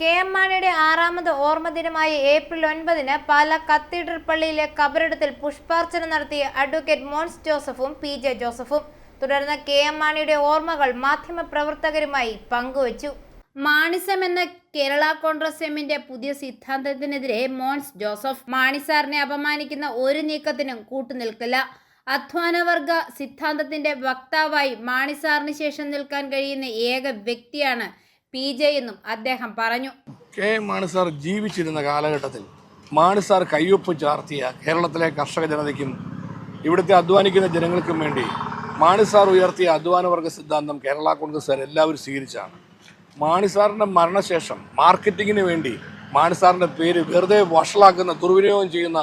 K M മാണിയുടെ ആറാമത് ഓർമ്മദിനമായ April ഒൻപതിന് പാല കത്തീഡ്രൽ പള്ളിയിലെ കബറിടത്തിൽ പുഷ്പാർച്ചന നടത്തിയ അഡ്വക്കേറ്റ് മോൻസ് ജോസഫും പി ജെ ജോസഫും. തുടർന്ന് കെ എം മാണിയുടെ ഓർമ്മകൾ മാധ്യമപ്രവർത്തകരുമായി പങ്കുവച്ചു. മാണിസം എന്ന കേരള കോൺഗ്രസ് എമ്മിന്റെ പുതിയ സിദ്ധാന്തത്തിനെതിരെ മോൻസ് ജോസഫ് മാണിസാറിനെ അപമാനിക്കുന്ന ഒരു നീക്കത്തിനും കൂട്ടുനിൽക്കില്ല. അധ്വാനവർഗ സിദ്ധാന്തത്തിന്റെ വക്താവായി മാണിസാറിന് ശേഷം നിൽക്കാൻ കഴിയുന്ന ഏക വ്യക്തിയാണ് പി ജെ എന്നും അദ്ദേഹം പറഞ്ഞു. കെ മാണി സാർ ജീവിച്ചിരുന്ന കാലഘട്ടത്തിൽ മാണി സാർ കയ്യൊപ്പ് ചാർത്തിയ കേരളത്തിലെ കർഷക ജനതയ്ക്കും ഇവിടുത്തെ അധ്വാനിക്കുന്ന ജനങ്ങൾക്കും വേണ്ടി മാണി സാർ ഉയർത്തിയ അധ്വാനവർഗ സിദ്ധാന്തം കേരള കോൺഗ്രസ്സുകാർ എല്ലാവരും സ്വീകരിച്ചാണ്. മാണി സാറിന്റെ മരണശേഷം മാർക്കറ്റിങ്ങിന് വേണ്ടി മാണി സാറിന്റെ പേര് വെറുതെ വഷളാക്കുന്ന ദുർവിനിയോഗം ചെയ്യുന്ന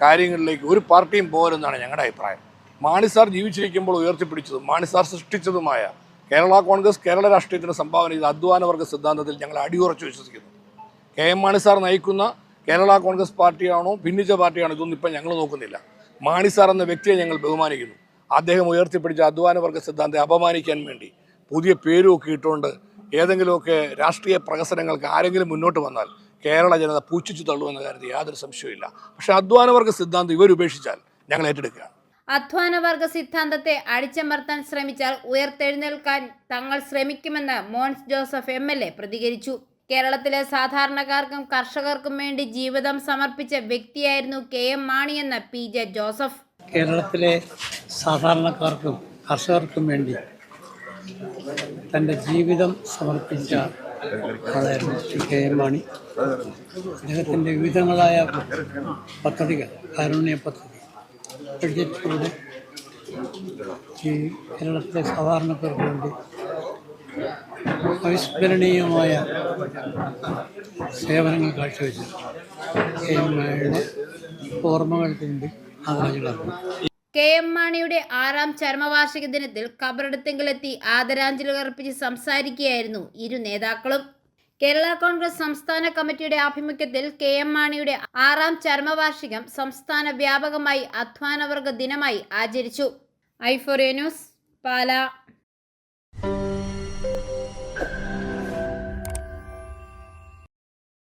കാര്യങ്ങളിലേക്ക് ഒരു പാർട്ടിയും പോരെന്നാണ് ഞങ്ങളുടെ അഭിപ്രായം. മാണി സാർ ജീവിച്ചിരിക്കുമ്പോൾ ഉയർത്തിപ്പിടിച്ചതും മാണി സാർ സൃഷ്ടിച്ചതുമായ കേരള കോൺഗ്രസ് കേരള രാഷ്ട്രീയത്തിന് സംഭാവന ചെയ്ത അധ്വാനവർഗ സിദ്ധാന്തത്തിൽ ഞങ്ങൾ അടിയുറച്ച് വിശ്വസിക്കുന്നു. കെ എം മാണി സാർ നയിക്കുന്ന കേരള കോൺഗ്രസ് പാർട്ടിയാണോ ഭിന്നിച്ച പാർട്ടിയാണോ ഇതൊന്നും ഇപ്പം ഞങ്ങൾ നോക്കുന്നില്ല. മാണി സാർ എന്ന വ്യക്തിയെ ഞങ്ങൾ ബഹുമാനിക്കുന്നു. അദ്ദേഹം ഉയർത്തിപ്പിടിച്ച അധ്വാനവർഗ സിദ്ധാന്തത്തെ അപമാനിക്കാൻ വേണ്ടി പുതിയ പേരുമൊക്കെ ഇട്ടുകൊണ്ട് ഏതെങ്കിലുമൊക്കെ രാഷ്ട്രീയ പ്രഹസനങ്ങൾക്ക് ആരെങ്കിലും മുന്നോട്ട് വന്നാൽ കേരള ജനത പൂച്ചിച്ചു തള്ളുമെന്ന കാര്യത്തിൽ യാതൊരു സംശയവുമില്ല. പക്ഷേ അധ്വാനവർഗ സിദ്ധാന്തം ഇവരുപേക്ഷിച്ചാൽ ഞങ്ങൾ ഏറ്റെടുക്കുകയാണ്. അധ്വാനവർഗ സിദ്ധാന്തത്തെ അടിച്ചമർത്താൻ ശ്രമിച്ചാൽ ഉയർത്തെഴുന്നേൽക്കാൻ തങ്ങൾ ശ്രമിക്കുമെന്ന് Mons Joseph M L A പ്രതികരിച്ചു. കേരളത്തിലെ സാധാരണക്കാർക്കും കർഷകർക്കും വേണ്ടി ജീവിതം സമർപ്പിച്ച വ്യക്തിയായിരുന്നു കെ എം മാണിയെന്ന് പി ജെ ജോസഫ്. കേരളത്തിലെ സാധാരണക്കാർക്കും കർഷകർക്കും വേണ്ടി തന്റെ ജീവിതം സമർപ്പിച്ച ആളായിരുന്നു ശ്രീ കെ എം മാണി. അദ്ദേഹത്തിന്റെ വിവിധങ്ങളായ പദ്ധതികൾ കാരുണ്യ പദ്ധതി ബഡ്ജറ്റിലൂടെ ഈ കേരളത്തിലെ സാധാരണക്കാർക്ക് വേണ്ടി അവിസ്മരണീയമായ സേവനങ്ങൾ കാഴ്ചവെച്ചു കെ എം മാണിയുടെ ഓർമ്മകൾക്ക് വേണ്ടി ആദരാഞ്ജലി കെ എം മാണിയുടെ ആറാം ചരമവാർഷിക ദിനത്തിൽ കബറിടത്തെങ്കിലെത്തി ആദരാഞ്ജലികൾ അർപ്പിച്ച് സംസാരിക്കുകയായിരുന്നു ഇരു നേതാക്കളും. കേരള കോൺഗ്രസ് സംസ്ഥാന കമ്മിറ്റിയുടെ ആഭിമുഖ്യത്തിൽ കെ എം മാണിയുടെ ആറാം ചരമവാർഷികം സംസ്ഥാന വ്യാപകമായി അധ്വാനവർഗ ദിനമായി ആചരിച്ചു. ഐഫോറിയ ന്യൂസ് പാല.